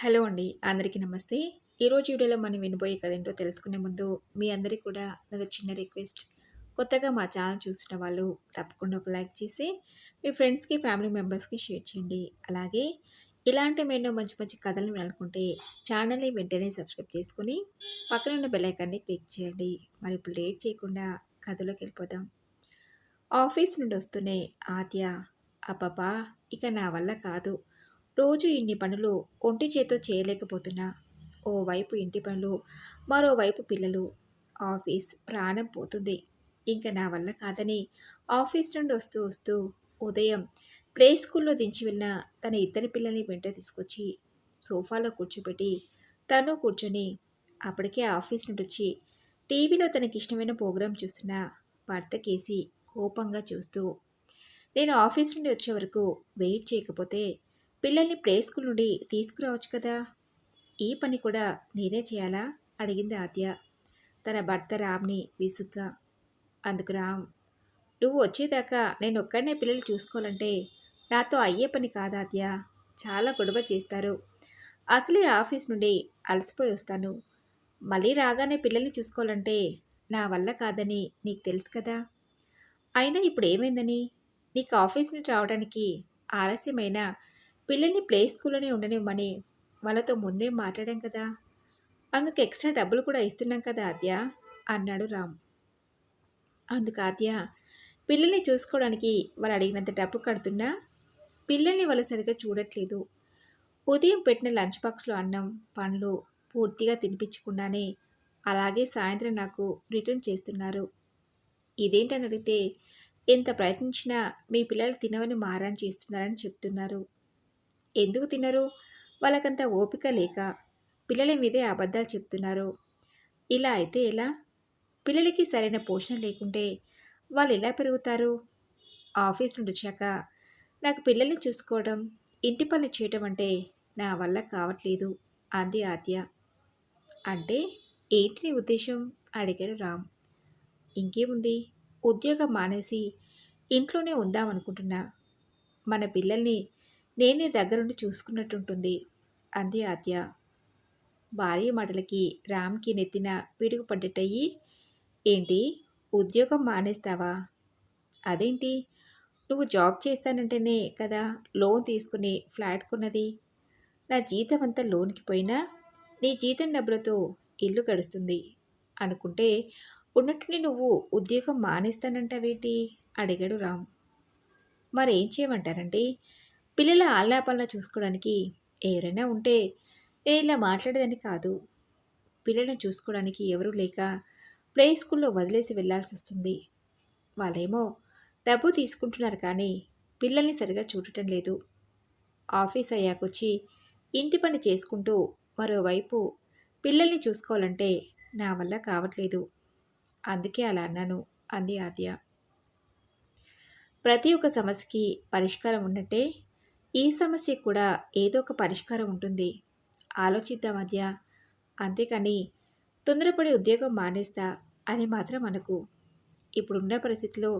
Hello అండి. అందరికీ నమస్తే. ఈరోజు వీడియోలో మనం వినబోయే కదేంటో ఏంటో తెలుసుకునే ముందు మీ అందరికీ కూడా నాకు చిన్న రిక్వెస్ట్. కొత్తగా మా ఛానల్ చూసిన వాళ్ళు తప్పకుండా ఒక లైక్ చేసి మీ ఫ్రెండ్స్‌కి, ఫ్యామిలీ మెంబర్స్‌కి షేర్ చేయండి. అలాగే ఇలాంటి మేము మంచి మంచి కథలు వినాలనుకుంటే ఛానల్‌ని వెంటనే సబ్స్క్రైబ్ చేసుకుని పక్కన ఉన్న బెల్లైకాన్ని క్లిక్ చేయండి. మరి ఇప్పుడు లేట్ చేయకుండా కథలోకి వెళ్ళిపోదాం. ఆఫీస్ నుండి వస్తూనే ఆద్య అబ్బబ్బా! ఇక నా వల్ల కాదు. రోజు ఇన్ని పనులు ఒంటి చేతో చేయలేకపోతున్నా. ఓవైపు ఇంటి పనులు, మరోవైపు పిల్లలు. ఆఫీస్ ప్రాణం పోతుంది. ఇంకా నా వల్ల కాదని ఆఫీస్ నుండి వస్తూ వస్తూ ఉదయం ప్లే స్కూల్‌లో దించి వెళ్ళిన తన ఇద్దరి పిల్లల్ని వెంట తీసుకొచ్చి సోఫాలో కూర్చోబెట్టి తను కూర్చొని అప్పటికే ఆఫీస్ నుండి వచ్చి టీవీలో తనకిష్టమైన ప్రోగ్రాం చూస్తున్న భర్తకేసి కోపంగా చూస్తూ నేను ఆఫీస్ నుండి వచ్చే వరకు వెయిట్ చేయకపోతే పిల్లల్ని ప్లే స్కూల్ నుండి తీసుకురావచ్చు కదా? ఈ పని కూడా నేనే చేయాలా? అడిగింది ఆద్య. తన భర్త రామ్ని విసుగ్గా. అందుకు రామ్ నువ్వు వచ్చేదాకా నేను ఒక్కడనే పిల్లలు చూసుకోవాలంటే నాతో అయ్యే పని కాదాద్య చాలా గొడవ చేస్తారు. అసలే ఆఫీస్ నుండి అలసిపోయి వస్తాను. మళ్ళీ రాగానే పిల్లల్ని చూసుకోవాలంటే నా వల్ల కాదని నీకు తెలుసు కదా? అయినా ఇప్పుడు ఏమైందని? నీకు ఆఫీస్ నుండి రావడానికి ఆలస్యమైన పిల్లల్ని ప్లే స్కూల్లోనే ఉండనివ్వమని వాళ్ళతో ముందే మాట్లాడాం కదా. అందుకు ఎక్స్ట్రా డబ్బులు కూడా ఇస్తున్నాం కదా ఆద్య అన్నాడు రామ్. అందుకు ఆద్య పిల్లల్ని చూసుకోవడానికి వాళ్ళు అడిగినంత డబ్బు కడుతున్నా పిల్లల్ని వాళ్ళు సరిగ్గా చూడట్లేదు. ఉదయం పెట్టిన లంచ్ బాక్స్లో అన్నం పండ్లు పూర్తిగా తినిపించకుండానే అలాగే సాయంత్రం నాకు రిటర్న్ చేస్తున్నారు. ఇదేంటని అడిగితే ఎంత ప్రయత్నించినా మీ పిల్లలు తినవని మారాన్ చేస్తున్నారని చెప్తున్నారు. ఎందుకు తినరు? వాళ్ళకంత ఓపిక లేక పిల్లల మీదే అబద్ధాలు చెప్తున్నారు. ఇలా అయితే ఎలా? పిల్లలకి సరైన పోషణ లేకుంటే వాళ్ళు ఎలా పెరుగుతారు? ఆఫీస్ నుండి వచ్చాక నాకు పిల్లల్ని చూసుకోవడం ఇంటి పని చేయటం అంటే నా వల్ల కావట్లేదు అంది ఆద్య. అంటే ఏంటి నీ ఉద్దేశం? అడిగాడు రామ్. ఇంకేముంది? ఉద్యోగం మానేసి ఇంట్లోనే ఉందామనుకుంటున్నా. మన పిల్లల్ని నేనే దగ్గరుండి చూసుకున్నట్టుంటుంది అంది ఆద్య. భార్య మాటలకి రామ్కి నెత్తిన పిడుగు పడ్డట్టయి ఏంటి ఉద్యోగం మానేస్తావా? అదేంటి నువ్వు జాబ్ చేస్తానంటేనే కదా లోన్ తీసుకుని ఫ్లాట్ కొన్నది? నా జీతం అంతా లోన్కి పోయినా నీ జీతం డబ్బులతో ఇల్లు గడుస్తుంది. అనుకుంటే ఉన్నట్టుని నువ్వు ఉద్యోగం మానేస్తానంటావేంటి? అడిగాడు రామ్. మరేం చేయమంటారండి? పిల్లల ఆలాపాలన చూసుకోవడానికి ఎవరైనా ఉంటే నేను ఇలా మాట్లాడేదని కాదు. పిల్లలను చూసుకోవడానికి ఎవరూ లేక ప్లే స్కూల్లో వదిలేసి వెళ్ళాల్సి వస్తుంది. వాళ్ళేమో డబ్బు తీసుకుంటున్నారు కానీ పిల్లల్ని సరిగా చూడటం లేదు. ఆఫీస్ అయ్యాకొచ్చి ఇంటి పని చేసుకుంటూ మరోవైపు పిల్లల్ని చూసుకోవాలంటే నా వల్ల కావట్లేదు. అందుకే అలా అన్నాను అంది ఆద్య. ప్రతి ఒక్క సమస్యకి పరిష్కారం ఉన్నట్టే ఈ సమస్య కూడా ఏదో ఒక పరిష్కారం ఉంటుంది. ఆలోచిద్దాం మధ్య అంతేకాని తొందరపడి ఉద్యోగం మానేస్తా అని మాత్రం మనకు ఇప్పుడున్న పరిస్థితిలో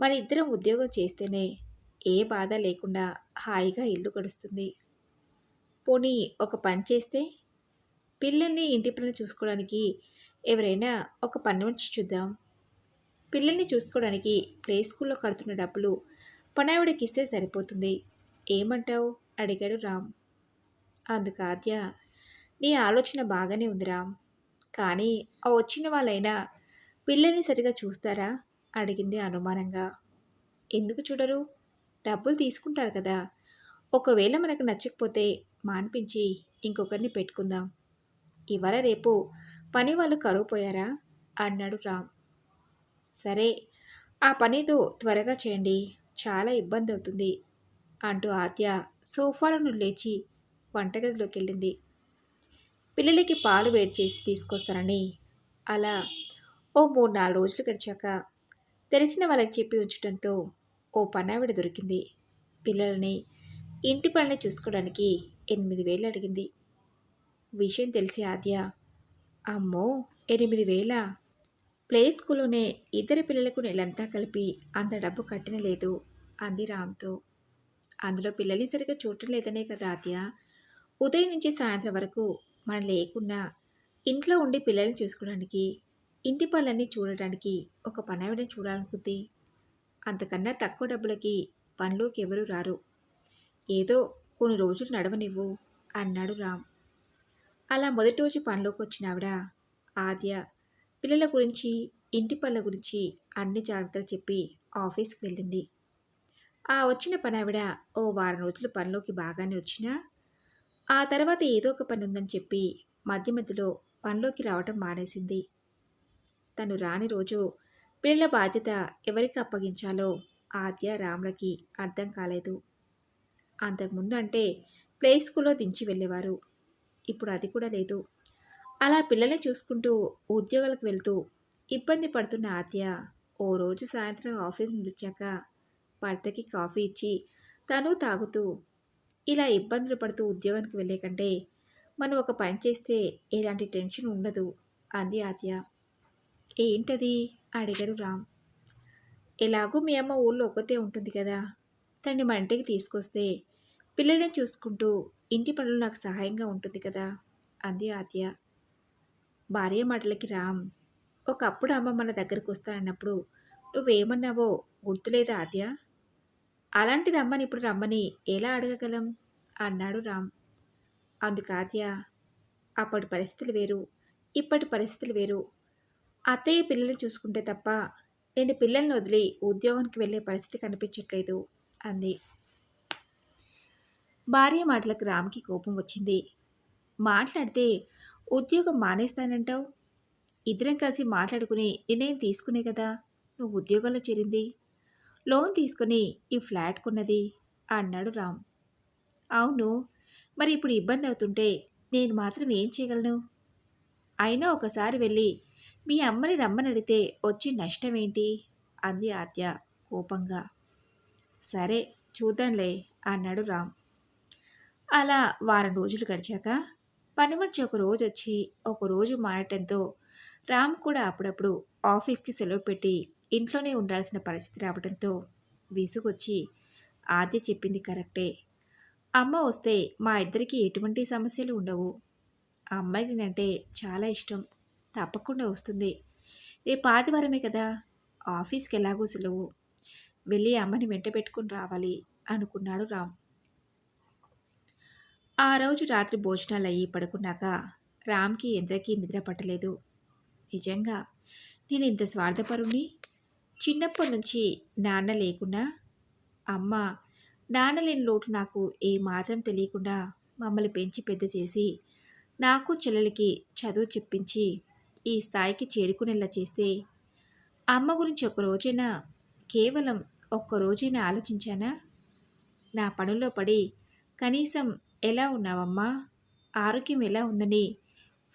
మన ఇద్దరం ఉద్యోగం చేస్తేనే ఏ బాధ లేకుండా హాయిగా ఇల్లు గడుస్తుంది. పోనీ ఒక పని చేస్తే? పిల్లల్ని ఇంటి పనులు చూసుకోవడానికి ఎవరైనా ఒక పని నుంచి చూద్దాం. పిల్లల్ని చూసుకోవడానికి ప్లే స్కూల్లో కడుతున్న డబ్బులు పనావిడకి ఇస్తే సరిపోతుంది. ఏమంటావు? అడిగాడు రామ్. అందుకు ఆద్య నీ ఆలోచన బాగానే ఉంది రామ్ కానీ ఆ వచ్చిన వాళ్ళైనా పిల్లల్ని సరిగా చూస్తారా? అడిగింది అనుమానంగా. ఎందుకు చూడరు? డబ్బులు తీసుకుంటారు కదా. ఒకవేళ మనకు నచ్చకపోతే మాన్పించి ఇంకొకరిని పెట్టుకుందాం. ఇవాళ రేపు పని వాళ్ళు కరువు పోయారా? అన్నాడు రామ్. సరే ఆ పనితో త్వరగా చేయండి. చాలా ఇబ్బంది అవుతుంది. అంటూ ఆద్య సోఫాలను లేచి వంటగదిలోకి వెళ్ళింది పిల్లలకి పాలు వేడి చేసి తీసుకొస్తానని. అలా ఓ మూడు నాలుగు రోజులు గడిచాక తెలిసిన వాళ్ళకి చెప్పి ఉంచడంతో ఓ పనావిడ దొరికింది. పిల్లలని ఇంటి పనులు చూసుకోవడానికి ఎనిమిది వేలు అడిగింది. విషయం తెలిసి ఆద్య అమ్మో ఎనిమిది వేల? ప్లే స్కూల్లోనే ఇద్దరి పిల్లలకు నెలంతా కలిపి అంత డబ్బు కట్టిన లేదు అంది రామ్తో. అందులో పిల్లల్ని సరిగ్గా చూడటం లేదనే కదా ఆద్య? ఉదయం నుంచి సాయంత్రం వరకు మనం లేకున్నా ఇంట్లో ఉండి పిల్లల్ని చూసుకోవడానికి ఇంటి పనులన్నీ చూడడానికి ఒక పనావిడని చూడాలనుకుంది? అంతకన్నా తక్కువ డబ్బులకి పనిలోకి ఎవరు రారు. ఏదో కొన్ని రోజులు నడవనివ్వు అన్నాడు రామ్. అలా మొదటి రోజు పనిలోకి వచ్చిన ఆవిడ ఆద్య పిల్లల గురించి ఇంటి పనుల గురించి అన్ని జాగ్రత్తలు చెప్పి ఆఫీస్కి వెళ్ళింది. ఆ వచ్చిన పనావిడ ఓ వారం రోజులు పనిలోకి బాగానే వచ్చినా ఆ తర్వాత ఏదో ఒక పని ఉందని చెప్పి మధ్య మధ్యలో పనిలోకి రావటం మానేసింది. తను రాని రోజు పిల్లల బాధ్యత ఎవరికి అప్పగించాలో ఆద్య రాములకి అర్థం కాలేదు. అంతకుముందు అంటే ప్లే స్కూల్లో దించి వెళ్ళేవారు. ఇప్పుడు అది కూడా లేదు. అలా పిల్లల్ని చూసుకుంటూ ఉద్యోగాలకు వెళ్తూ ఇబ్బంది పడుతున్న ఆద్య ఓ రోజు సాయంత్రం ఆఫీస్ నిలిచాక భర్తకి కాఫీ ఇచ్చి తను తాగుతూ ఇలా ఇబ్బందులు పడుతూ ఉద్యోగానికి వెళ్ళే కంటే మనం ఒక పని చేస్తే ఎలాంటి టెన్షన్ ఉండదు అంది ఆద్య. ఏంటది? అడిగాడు రామ్. ఎలాగూ మీ అమ్మ ఊళ్ళో ఒక్కతే ఉంటుంది కదా. తన్ని మా ఇంటికి తీసుకొస్తే పిల్లల్ని చూసుకుంటూ ఇంటి పనులు నాకు సహాయంగా ఉంటుంది కదా అంది ఆద్య. భార్య మాటలకి రామ్ ఒకప్పుడు అమ్మ మన దగ్గరకు వస్తానన్నప్పుడు నువ్వేమన్నావో గుర్తులేదా ఆద్య? అలాంటిది అమ్మని ఇప్పుడు రమ్మని ఎలా అడగగలం? అన్నాడు రామ్. అందుకు ఆద్య అప్పటి పరిస్థితులు వేరు ఇప్పటి పరిస్థితులు వేరు. అత్తయ్య పిల్లల్ని చూసుకుంటే తప్ప నేను పిల్లల్ని వదిలి ఉద్యోగానికి వెళ్ళే పరిస్థితి కనిపించట్లేదు అంది. భార్య మాటలకు రామ్కి కోపం వచ్చింది. మాట్లాడితే ఉద్యోగం మానేస్తానంటావు? ఇద్దరం కలిసి మాట్లాడుకుని నిర్ణయం తీసుకునే కదా? నువ్వు ఉద్యోగంలో చేరింది? లోన్ తీసుకుని ఈ ఫ్లాట్ కొన్నది? అన్నాడు రామ్. అవును మరి ఇప్పుడు ఇబ్బంది అవుతుంటే నేను మాత్రం ఏం చేయగలను? అయినా ఒకసారి వెళ్ళి మీ అమ్మని రమ్మని అడిగితే వచ్చి నష్టం ఏంటి? అంది ఆద్య కోపంగా. సరే చూద్దాంలే అన్నాడు రామ్. అలా వారం రోజులు గడిచాక పని మనిషి ఒక రోజు వచ్చి ఒక రోజు మారటంతో రామ్ కూడా అప్పుడప్పుడు ఆఫీస్కి సెలవు పెట్టి ఇంట్లోనే ఉండాల్సిన పరిస్థితి రావడంతో విసుగొచ్చి ఆద్య చెప్పింది కరెక్టే. అమ్మ వస్తే మా ఇద్దరికి ఎటువంటి సమస్యలు ఉండవు. ఆ అమ్మాయికి అంటే చాలా ఇష్టం. తప్పకుండా వస్తుంది. రేపు ఆదివారమే కదా. ఆఫీస్కి ఎలాగో సులువు. వెళ్ళి అమ్మని వెంట పెట్టుకుని రావాలి అనుకున్నాడు రామ్. ఆ రోజు రాత్రి భోజనాలు అయ్యి పడుకున్నాక రామ్కి ఎందరికీ నిద్ర పట్టలేదు. నిజంగా నేను ఇంత స్వార్థపరుణ్ణి? చిన్నప్పటి నుంచి నాన్న లేకున్నా అమ్మ నాన్న లేని లోటు నాకు ఏ మాత్రం తెలియకుండా మమ్మల్ని పెంచి పెద్ద చేసి నాకు చెల్లెలకి చదువు చెప్పించి ఈ స్థాయికి చేరుకునేలా చేస్తే అమ్మ గురించి ఒక కేవలం ఒక్కరోజైనా ఆలోచించానా? నా పనుల్లో పడి కనీసం ఎలా ఉన్నావమ్మా? ఆరోగ్యం ఎలా ఉందని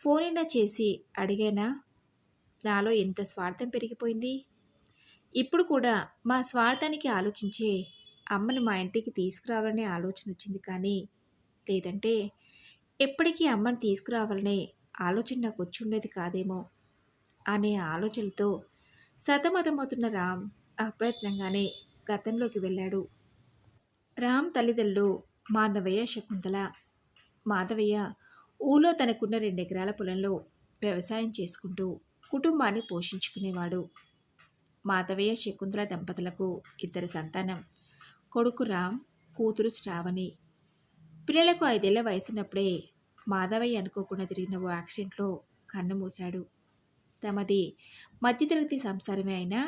ఫోనైనా చేసి అడిగానా? నాలో ఎంత స్వార్థం పెరిగిపోయింది? ఇప్పుడు కూడా మా స్వార్థానికి ఆలోచించే అమ్మను మా ఇంటికి తీసుకురావాలనే ఆలోచన వచ్చింది కానీ లేదంటే ఎప్పటికీ అమ్మని తీసుకురావాలనే ఆలోచన నాకు వచ్చి ఉండేది కాదేమో అనే ఆలోచనతో సతమతమవుతున్న రామ్ అప్రయత్నంగానే గతంలోకి వెళ్ళాడు. రామ్ తల్లిదండ్రులు మాధవయ్య శకుంతల. మాధవయ్య ఊళ్ళో తనకున్న రెండెకరాల పొలంలో వ్యవసాయం చేసుకుంటూ కుటుంబాన్ని పోషించుకునేవాడు. మాధవయ్య శకుంతల దంపతులకు ఇద్దరు సంతానం. కొడుకు రామ్ కూతురు శ్రావణి. పిల్లలకు ఐదేళ్ళ వయసున్నప్పుడే మాధవయ్య అనుకోకుండా జరిగిన ఓ యాక్సిడెంట్లో కన్ను మూశాడు. తమది మధ్యతరగతి సంసారమే అయినా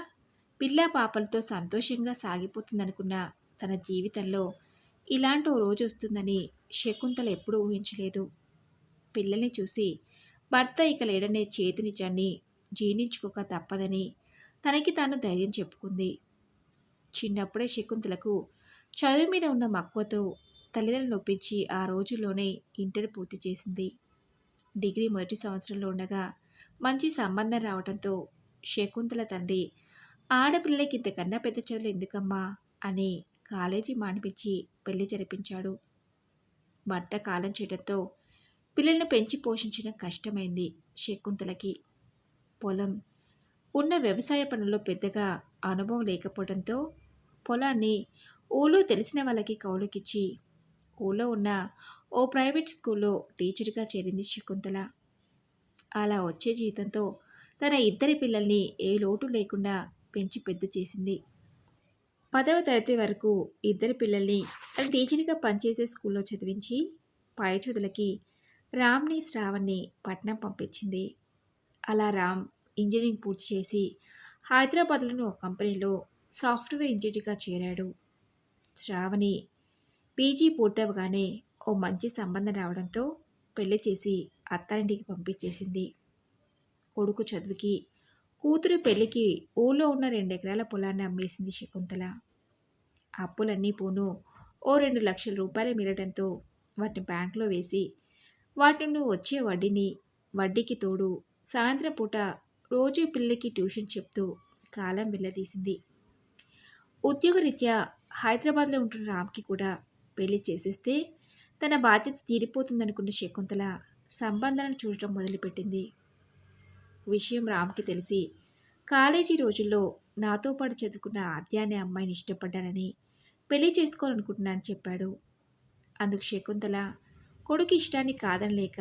పిల్ల పాపలతో సంతోషంగా సాగిపోతుందనుకున్న తన జీవితంలో ఇలాంటి ఓ రోజు వస్తుందని శకుంతల ఎప్పుడూ ఊహించలేదు. పిల్లల్ని చూసి భర్త ఇక లేడనే చేతి నిజాన్ని జీర్ణించుకోక తప్పదని తనకి తాను ధైర్యం చెప్పుకుంది. చిన్నప్పుడే శకుంతలకు చదువు మీద ఉన్న మక్కువతో తల్లిదండ్రులు ఒప్పించి ఆ రోజుల్లోనే ఇంటర్ పూర్తి చేసింది. డిగ్రీ మొదటి సంవత్సరంలో ఉండగా మంచి సంబంధం రావడంతో శకుంతల తండ్రి ఆడపిల్లలకి ఇంతకన్నా పెద్ద చదువులు ఎందుకమ్మా? అని కాలేజీ మానిపించి పెళ్ళి జరిపించాడు. భర్త కాలం చేయడంతో పిల్లల్ని పెంచి పోషించడం కష్టమైంది శకుంతలకి. పొలం ఉన్న వ్యవసాయ పనుల్లో పెద్దగా అనుభవం లేకపోవడంతో పొలాన్ని ఊళ్ళో తెలిసిన వాళ్ళకి కౌలుకిచ్చి ఊళ్ళో ఉన్న ఓ ప్రైవేట్ స్కూల్లో టీచర్గా చేరింది శకుంతల. అలా వచ్చే జీతంతో తన ఇద్దరి పిల్లల్ని ఏ లోటు లేకుండా పెంచి పెద్ద చేసింది. పదవ తరగతి వరకు ఇద్దరి పిల్లల్ని తన టీచర్గా పనిచేసే స్కూల్లో చదివించి పై చదువులకి రామ్ని శ్రావణ్ని పట్నం పంపించింది. అలా రామ్ ఇంజనీరింగ్ పూర్తి చేసి హైదరాబాద్లోని ఒక కంపెనీలో సాఫ్ట్వేర్ ఇంజనీర్గా చేరాడు. శ్రావణి పీజీ పూర్తవగానే ఓ మంచి సంబంధం రావడంతో పెళ్ళి చేసి అత్తారింటికి పంపించేసింది. కొడుకు చదువుకి కూతురు పెళ్ళికి ఊళ్ళో ఉన్న రెండెకరాల పొలాన్ని అమ్మేసింది శకుంతల. అప్పులన్నీ పోను ఓ రెండు లక్షల రూపాయలు మిగలడంతో వాటిని బ్యాంకులో వేసి వాటిని వచ్చే వడ్డీని వడ్డీకి తోడు సాయంత్రం పూట రోజు పిల్లకి ట్యూషన్ చెప్తూ కాలం వెళ్ళదీసింది. ఉద్యోగరీత్యా హైదరాబాద్లో ఉంటున్న రామ్కి కూడా పెళ్ళి చేసేస్తే తన బాధ్యత తీరిపోతుందనుకున్న శకుంతల సంబంధాలను చూడటం మొదలుపెట్టింది. విషయం రామ్కి తెలిసి కాలేజీ రోజుల్లో నాతో పాటు చదువుకున్న ఆద్య అనే అమ్మాయిని ఇష్టపడ్డానని పెళ్ళి చేసుకోవాలనుకుంటున్నానని చెప్పాడు. అందుకు శకుంతల కొడుకు ఇష్టాన్ని కాదనలేక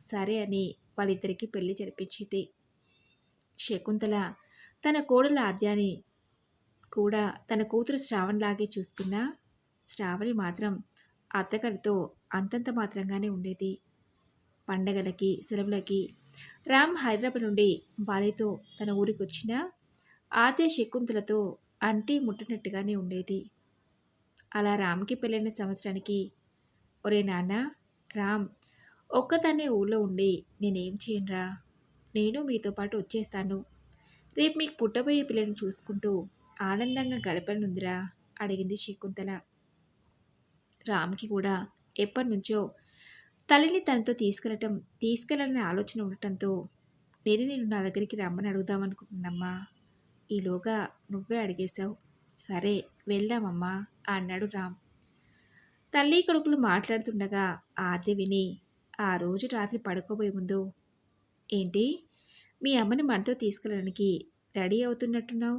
సరే అని వాళ్ళిద్దరికీ పెళ్ళి జరిపించింది. శకుంతల తన కోడల ఆద్యాని కూడా తన కూతురు శ్రావణ్లాగే చూసుకున్నా శ్రావణి మాత్రం అత్తగారితో అంతంత మాత్రంగానే ఉండేది. పండగలకి సెలవులకి రామ్ హైదరాబాద్ నుండి భార్యతో తన ఊరికి వచ్చిన ఆద్య శకుంతలతో అంటి ముట్టినట్టుగానే ఉండేది. అలా రామ్కి పెళ్ళైన సంవత్సరానికి ఒరే నాన్న రామ్ ఒక్కదాన్నే ఊళ్ళో ఉండి నేనేం చేయనురా? నేను మీతో పాటు వచ్చేస్తాను. రేపు మీకు పుట్టబోయే పిల్లని చూసుకుంటూ ఆనందంగా గడపనుందిరా అడిగింది శకుంతల. రామ్కి కూడా ఎప్పటి నుంచో తల్లిని తనతో తీసుకెళ్ళటం తీసుకెళ్ళాలనే ఆలోచన ఉండటంతో నేను నేను నా దగ్గరికి రమ్మని అడుగుదామనుకుంటున్నామ్మా ఈలోగా నువ్వే అడిగేశావు. సరే వెళ్దామమ్మా అన్నాడు రామ్. తల్లి కొడుకులు మాట్లాడుతుండగా ఆద్య విని ఆ రోజు రాత్రి పడుకోబోయే ముందు ఏంటి? మీ అమ్మని మనతో తీసుకెళ్ళడానికి రెడీ అవుతున్నట్టున్నావు?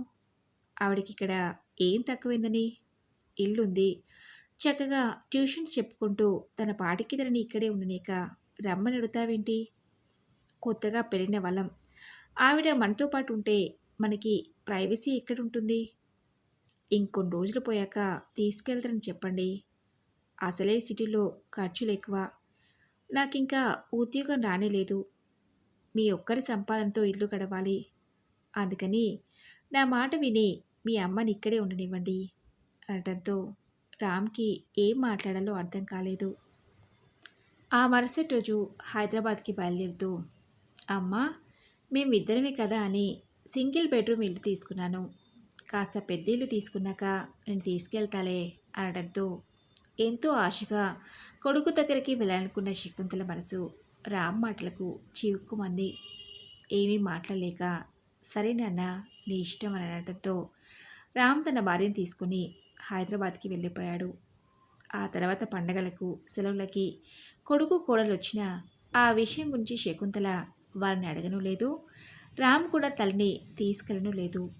ఆవిడకి ఇక్కడ ఏం తక్కువైందని? ఇల్లుంది. చక్కగా ట్యూషన్స్ చెప్పుకుంటూ తన పాటికి తనని ఇక్కడే ఉండలేక రమ్మని అడుగుతావేంటి? కొత్తగా పెరిగిన వాళ్ళం ఆవిడ మనతో పాటు ఉంటే మనకి ప్రైవసీ ఎక్కడుంటుంది? ఇంకొన్ని రోజులు పోయాక తీసుకెళ్తారని చెప్పండి. అసలే సిటీలో ఖర్చులు ఎక్కువ. నాకింకా ఉద్యోగం రానేలేదు. మీ ఒక్కరి సంపాదనతో ఇల్లు గడవాలి. అందుకని నా మాట విని మీ అమ్మని ఇక్కడే ఉండనివ్వండి అనడంతో రామ్కి ఏం మాట్లాడాలో అర్థం కాలేదు. ఆ మరుసటి రోజు హైదరాబాద్కి బయలుదేరుతూ అమ్మ మేమిద్దరమే కదా అని సింగిల్ బెడ్రూమ్ ఇల్లు తీసుకున్నాను. కాస్త పెద్ద ఇల్లు తీసుకున్నాక నేను తీసుకెళ్తాలే అనడంతో ఎంతో ఆశగా కొడుకు దగ్గరికి వెళ్ళాలనుకున్న శకుంతల మనసు రామ్ మాటలకు చివుక్కుమంది. ఏమీ మాట్లాడలేక సరే నాన్న నీ ఇష్టం అని అనడంతో రామ్ తన భార్యను తీసుకుని హైదరాబాద్కి వెళ్ళిపోయాడు. ఆ తర్వాత పండగలకు సెలవులకి కొడుకు కోడలు వచ్చిన ఆ విషయం గురించి శకుంతల వారిని అడగను లేదు. రామ్ కూడా తల్లిని తీసుకెళ్ళను లేదు.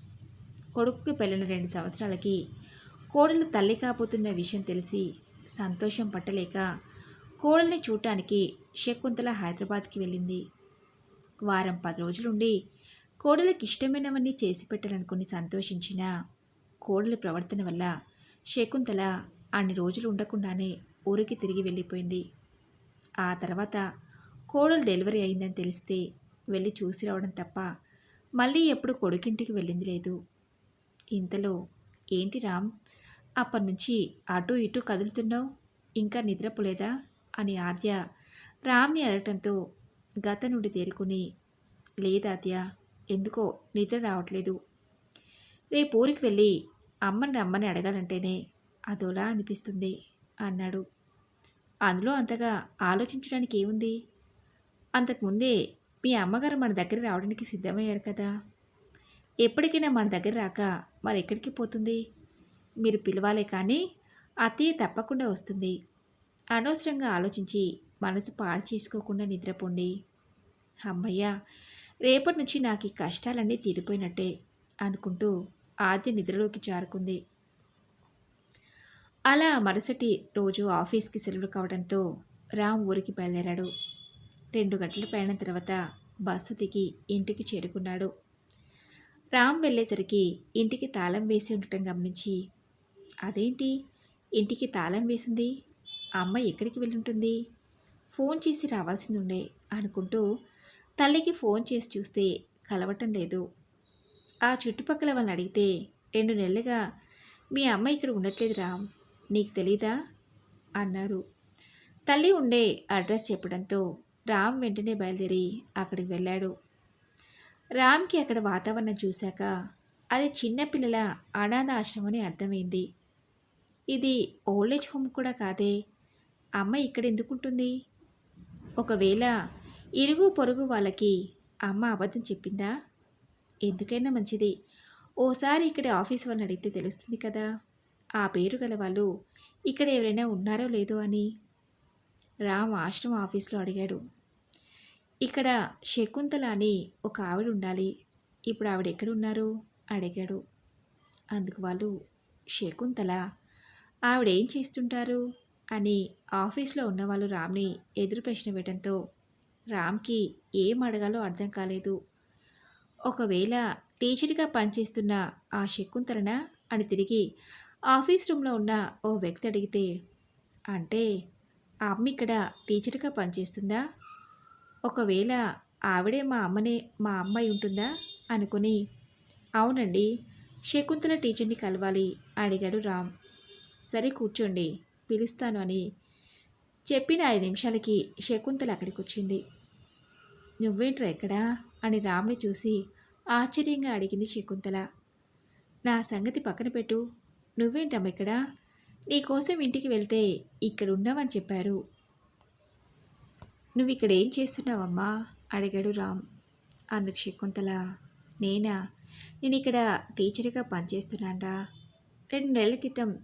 కొడుకుకి పెళ్ళిన రెండు సంవత్సరాలకి కోడలు తల్లి కాబోతున్న విషయం తెలిసి సంతోషం పట్టలేక కోడల్ని చూడటానికి శకుంతల హైదరాబాద్కి వెళ్ళింది. వారం పది రోజులుండి కోడలికి ఇష్టమైనవన్నీ చేసి పెట్టాలనుకుని సంతోషించిన కోడలి ప్రవర్తన వల్ల శకుంతల అన్ని రోజులు ఉండకుండానే ఊరికి తిరిగి వెళ్ళిపోయింది. ఆ తర్వాత కోడలు డెలివరీ అయిందని తెలిస్తే వెళ్ళి చూసి రావడం తప్ప మళ్ళీ ఎప్పుడు కొడుకింటికి వెళ్ళింది లేదు. ఇంతలో ఏంటి రామ్ అప్పటి నుంచి అటు ఇటు కదులుతున్నావు? ఇంకా నిద్రపోలేదా? అని ఆద్య రామ్ని అడగటంతో గత నుండి తేరుకుని లేదాద్య ఎందుకో నిద్ర రావట్లేదు. రేపు ఊరికి వెళ్ళి అమ్మని రమ్మని అడగాలంటేనే అదోలా అనిపిస్తుంది అన్నాడు. అందులో అంతగా ఆలోచించడానికి ఏముంది? అంతకుముందే మీ అమ్మగారు మన దగ్గర రావడానికి సిద్ధమయ్యారు కదా. ఎప్పటికైనా మన దగ్గర రాక మరి ఎక్కడికి పోతుంది? మీరు పిలవాలే కానీ అత్తయ్య తప్పకుండా వస్తుంది. అనవసరంగా ఆలోచించి మనసు పాడు చేసుకోకుండా నిద్రపోండి. అమ్మయ్యా రేపటి నుంచి నాకు ఈ కష్టాలన్నీ తీరిపోయినట్టే అనుకుంటూ ఆద్య నిద్రలోకి జారుకుంది. అలా మరుసటి రోజు ఆఫీస్కి సెలవులు కావడంతో రామ్ ఊరికి బయలుదేరాడు. రెండు గంటల ప్రయాణం తర్వాత బస్సు దిగి ఇంటికి చేరుకున్నాడు. రామ్ వెళ్ళేసరికి ఇంటికి తాళం వేసి ఉండటం గమనించి అదేంటి? ఇంటికి తాళం వేసింది? అమ్మ ఎక్కడికి వెళ్ళుంటుంది? ఫోన్ చేసి రావాల్సింది ఉండే అనుకుంటూ తల్లికి ఫోన్ చేసి చూస్తే కలవటం లేదు. ఆ చుట్టుపక్కల వాళ్ళని అడిగితే రెండు నెలలుగా మీ అమ్మ ఇక్కడ ఉండట్లేదు రామ్ నీకు తెలీదా? అన్నారు. తల్లి ఉండే అడ్రస్ చెప్పడంతో రామ్ వెంటనే బయలుదేరి అక్కడికి వెళ్ళాడు. రామ్కి అక్కడ వాతావరణం చూశాక అది చిన్నపిల్లల అనాథ ఆశ్రమం అని అర్థమైంది. ఇది ఓల్డేజ్ హోమ్ కూడా కాదే అమ్మ ఇక్కడ ఎందుకుంటుంది ఒకవేళ ఇరుగు పొరుగు వాళ్ళకి అమ్మ అబద్ధం చెప్పిందా? ఎందుకైనా మంచిది. ఓసారి ఇక్కడ ఆఫీస్ వాళ్ళని అడిగితే తెలుస్తుంది కదా. ఆ పేరు గల వాళ్ళు ఇక్కడ ఎవరైనా ఉన్నారో లేదో అని. రామ్ ఆశ్రమం ఆఫీస్లో అడిగాడు. ఇక్కడ శకుంతల అని ఒక ఆవిడ ఉండాలి. ఇప్పుడు ఆవిడ ఎక్కడున్నారు? అడిగాడు. అందుకు వాళ్ళు శకుంతల ఆవిడ ఏం చేస్తుంటారు? అని ఆఫీస్లో ఉన్నవాళ్ళు రామ్ని ఎదురు ప్రశ్న వేయడంతో రామ్కి ఏం అడగాలో అర్థం కాలేదు. ఒకవేళ టీచర్గా పనిచేస్తున్న ఆ శకుంతలన? అని తిరిగి ఆఫీస్ రూమ్లో ఉన్న ఓ వ్యక్తి అడిగితే అంటే ఆ అమ్మ ఇక్కడ టీచర్గా పనిచేస్తుందా ఒకవేళ ఆవిడే మా అమ్మనే మా అమ్మాయి ఉంటుందా? అనుకుని అవునండి శకుంతల టీచర్ని కలవాలి అడిగాడు రామ్. సరే కూర్చోండి. పిలుస్తాను అని చెప్పిన ఐదు నిమిషాలకి శకుంతల అక్కడికి వచ్చింది నువ్వేంట్రా ఎక్కడా? అని రామ్ని చూసి ఆశ్చర్యంగా అడిగింది శకుంతల. నా సంగతి పక్కన పెట్టు. నువ్వేంటమ్మ ఇక్కడ? నీకోసం ఇంటికి వెళ్తే ఇక్కడ ఉన్నావని చెప్పారు. నువ్వు ఇక్కడ ఏం చేస్తున్నావమ్మా? అడిగాడు రామ్. అందుకు శకుంతల నేనా? నేను ఇక్కడ టీచర్గా పనిచేస్తున్నానరా. రెండు నెలల క్రితం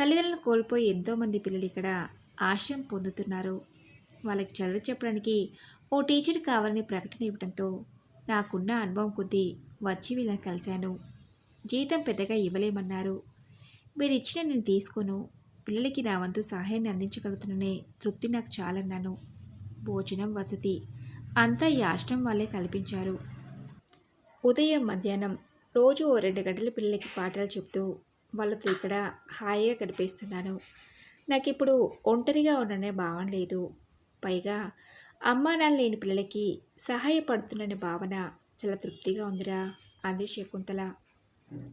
తల్లిదండ్రులను కోల్పోయి ఎంతోమంది పిల్లలు ఇక్కడ ఆశయం పొందుతున్నారు. వాళ్ళకి చదువు చెప్పడానికి ఓ టీచర్ కావాలని ప్రకటన ఇవ్వడంతో నాకున్న అనుభవం కొద్దీ వచ్చి వీళ్ళని కలిశాను. జీతం పెద్దగా ఇవ్వలేమన్నారు. మీరు ఇచ్చిన నేను తీసుకోను. పిల్లలకి నా వంతు సహాయాన్ని అందించగలుగుతున్నానే తృప్తి నాకు చాలన్నాను. భోజనం వసతి అంతా ఈ ఆశ్రమం వాళ్ళే కల్పించారు. ఉదయం మధ్యాహ్నం రోజు ఓ రెండు గంటల పిల్లలకి పాఠాలు చెప్తూ వాళ్ళతో ఇక్కడ హాయిగా గడిపేస్తున్నాను. నాకు ఇప్పుడు ఒంటరిగా ఉండనే భావన లేదు. పైగా అమ్మా నాన్న లేని పిల్లలకి సహాయపడుతున్ననే భావన చాలా తృప్తిగా ఉందిరా అంది శకుంతల.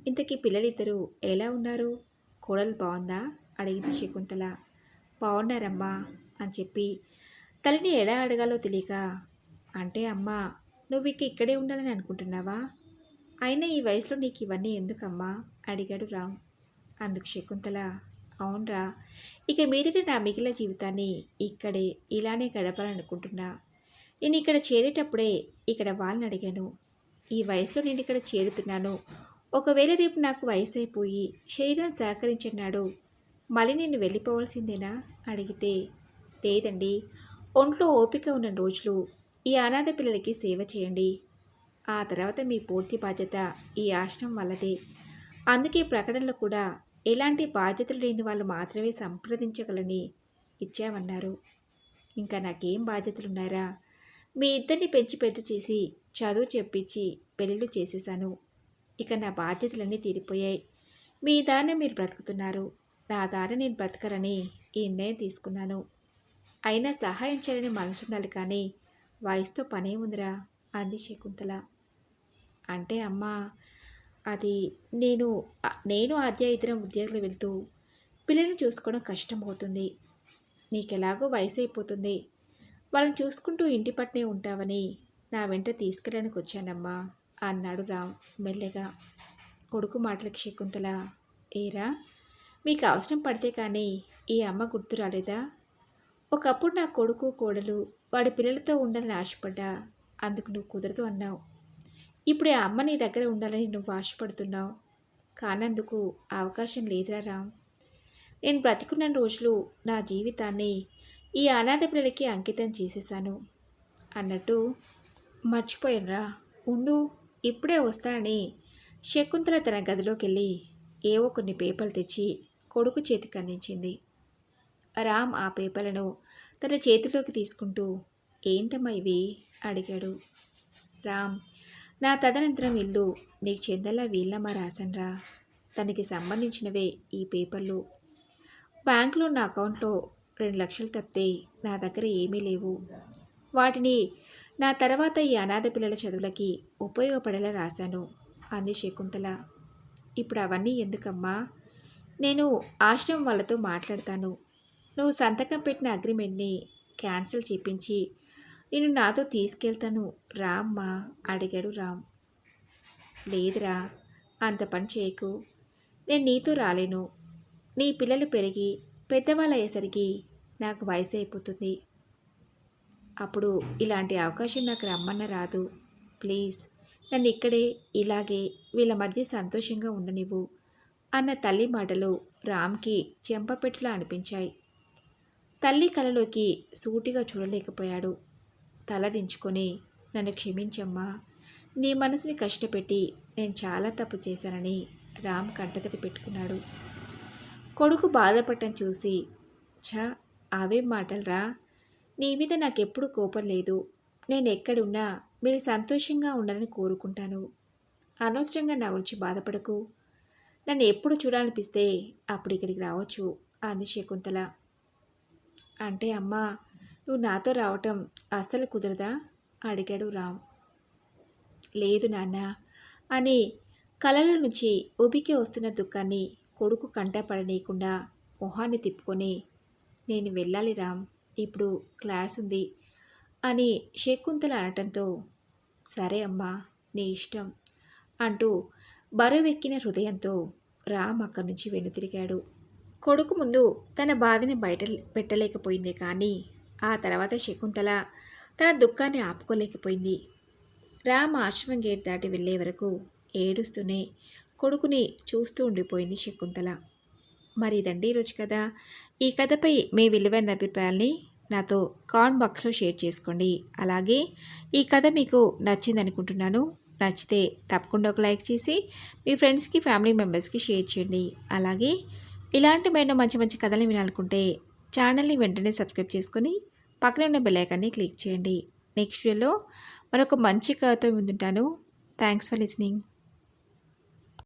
ఇంతకీ పిల్లలిద్దరూ ఎలా ఉన్నారు? కోడలు బాగుందా అడిగింది శకుంతల. బాగున్నారమ్మా అని చెప్పి తల్లిని ఎలా అడగాలో తెలియక అంటే అమ్మా నువ్వు ఇక ఇక్కడే ఉండాలని అనుకుంటున్నావా? అయినా ఈ వయసులో నీకు ఇవన్నీ ఎందుకమ్మా? అడిగాడు రామ్. అందుకు శకుంతల అవునరా ఇక మీదట నా మిగిలిన జీవితాన్ని ఇక్కడే ఇలానే గడపాలనుకుంటున్నా. నేను ఇక్కడ చేరేటప్పుడే ఇక్కడ వాళ్ళని అడిగాను. ఈ వయసులో నేను ఇక్కడ చేరుతున్నాను. ఒకవేళ రేపు నాకు వయసు అయిపోయి శరీరం సహకరించన్నాడు మళ్ళీ నేను వెళ్ళిపోవాల్సిందేనా? అడిగితే లేదండి. ఒంట్లో ఓపిక ఉన్న రోజులు ఈ అనాథ పిల్లలకి సేవ చేయండి. ఆ తర్వాత మీ పూర్తి బాధ్యత ఈ ఆశ్రమం వల్లదే. అందుకే ప్రకటనలో కూడా ఎలాంటి బాధ్యతలు లేని వాళ్ళు మాత్రమే సంప్రదించగలని ఇచ్చామన్నారు. ఇంకా నాకేం బాధ్యతలున్నారా? మీ ఇద్దరిని పెంచి పెద్ద చేసి చదువు చెప్పించి పెళ్ళిళ్ళు చేసేశాను. ఇక నా బాధ్యతలన్నీ తీరిపోయాయి. మీ దారిన మీరు బ్రతుకుతున్నారు. నా దారి నేను బ్రతకరని ఈ నిర్ణయం తీసుకున్నాను. అయినా సహాయం చేయాలని మనసు ఉండాలి కానీ వయసుతో ఉందిరా అంది శకుంతల. అంటే అమ్మా అది నేను నేను ఆద్య ఇద్దరం ఉద్యోగులు వెళ్తూ పిల్లల్ని చూసుకోవడం కష్టం అవుతుంది నీకెలాగో వయసు అయిపోతుంది వాళ్ళని చూసుకుంటూ ఇంటి పట్నే ఉంటావని నా వెంట తీసుకెళ్ళడానికి వచ్చానమ్మా అన్నాడు రామ్ మెల్లగా. కొడుకు మాటలకు శకుంతల ఏరా మీకు అవసరం పడితే కానీ ఈ అమ్మ గుర్తు రాలేదా? ఒకప్పుడు నా కొడుకు కోడలు వాడి పిల్లలతో ఉండాలని ఆశపడ్డా అందుకు నువ్వు కుదరదు అన్నావు. ఇప్పుడు ఆ అమ్మ నీ దగ్గర ఉండాలని నువ్వు ఆశపడుతున్నావు. కానందుకు అవకాశం లేదురా రామ్. నేను బ్రతికున్న రోజులు నా జీవితాన్ని ఈ అనాథ పిల్లలకి అంకితం చేసేసాను అన్నట్టు మర్చిపోయానురా. ఉండు ఇప్పుడే వస్తానని శకుంతల తన గదిలోకి వెళ్ళి ఏవో కొన్ని పేపర్లు తెచ్చి కొడుకు చేతికి అందించింది. రామ్ ఆ పేపర్లను తన చేతిలోకి తీసుకుంటూ ఏంటమ్మా ఇవి? అడిగాడు. రామ్ నా తదనంతరం ఇల్లు నీకు చెందలా వీళ్ళమ్మా రాసన్రా. తనకి సంబంధించినవే ఈ పేపర్లు. బ్యాంకులో నా అకౌంట్లో రెండు లక్షలు తప్పితే నా దగ్గర ఏమీ లేవు. వాటిని నా తర్వాత ఈ అనాథ పిల్లల చదువులకి ఉపయోగపడేలా రాశాను అంది శకుంతల. ఇప్పుడు అవన్నీ ఎందుకమ్మా? నేను ఆశ్రమం వాళ్ళతో మాట్లాడతాను. నువ్వు సంతకం పెట్టిన అగ్రిమెంట్ని క్యాన్సిల్ చేపించి నేను నాతో తీసుకెళ్తాను. రామ్మా అడిగాడు రామ్. లేదురా అంత పని చేయకు. నేను నీతో రాలేను. నీ పిల్లలు పెరిగి పెద్దవాళ్ళు అయ్యేసరికి నాకు వయసు అయిపోతుంది. అప్పుడు ఇలాంటి అవకాశం నాకు రమ్మన్న రాదు. ప్లీజ్ నన్ను ఇక్కడే ఇలాగే వీళ్ళ మధ్య సంతోషంగా ఉండనివ్వు అన్న తల్లి మాటలు రామ్కి చెంపపెట్టులా అనిపించాయి. తల్లి కలలోకి సూటిగా చూడలేకపోయాడు. తల దించుకొని నన్ను క్షమించమ్మా. నీ మనసుని కష్టపెట్టి నేను చాలా తప్పు చేశానని రామ్ కంటతడి పెట్టుకున్నాడు. కొడుకు బాధపడటం చూసి ఛ అవే మాటలరా? నీ మీద నాకెప్పుడు కోపం లేదు. నేను ఎక్కడున్నా మీరు సంతోషంగా ఉండాలని కోరుకుంటాను. అనవసరంగా నా గురించి బాధపడకు. నన్ను ఎప్పుడు చూడాలనిపిస్తే అప్పుడు ఇక్కడికి రావచ్చు అంది శకుంతల. అంటే అమ్మా నువ్వు నాతో రావటం అసలు కుదరదా? అడిగాడు రామ్. లేదు నాన్న. అని కలల నుంచి ఉబికి వస్తున్న దుఃఖాన్ని కొడుకు కంట పడనీయకుండా మొహాన్ని తిప్పుకొని నేను వెళ్ళాలి రామ్ ఇప్పుడు క్లాస్ ఉంది అని శకుంతల అనటంతో సరే అమ్మా నీ ఇష్టం అంటూ బరువెక్కిన హృదయంతో రామ్ అక్కడి నుంచి వెనుతిరిగాడు. కొడుకు ముందు తన బాధని బయట పెట్టలేకపోయింది కానీ ఆ తర్వాత శకుంతల తన దుఃఖాన్ని ఆపుకోలేకపోయింది. రామ ఆశ్రమం గేట్ దాటి వెళ్ళే వరకు ఏడుస్తూనే కొడుకుని చూస్తూ ఉండిపోయింది శకుంతల. మరి ఇదండి ఈరోజు కథ. ఈ కథపై మీ విలువైన అభిప్రాయాల్ని నాతో కామెంట్ బాక్స్లో షేర్ చేసుకోండి. అలాగే ఈ కథ మీకు నచ్చింది అనుకుంటున్నాను. నచ్చితే తప్పకుండా ఒక లైక్ చేసి మీ ఫ్రెండ్స్కి ఫ్యామిలీ మెంబర్స్కి షేర్ చేయండి. అలాగే ఇలాంటి మేము మంచి మంచి కథలు వినాలనుకుంటే ఛానల్ని వెంటనే సబ్స్క్రైబ్ చేసుకొని పక్కనే ఉన్న బెలైకాన్ని క్లిక్ చేయండి. నెక్స్ట్ వీడియోలో మరొక మంచి కథతో ముందుంటాను. Thanks for listening.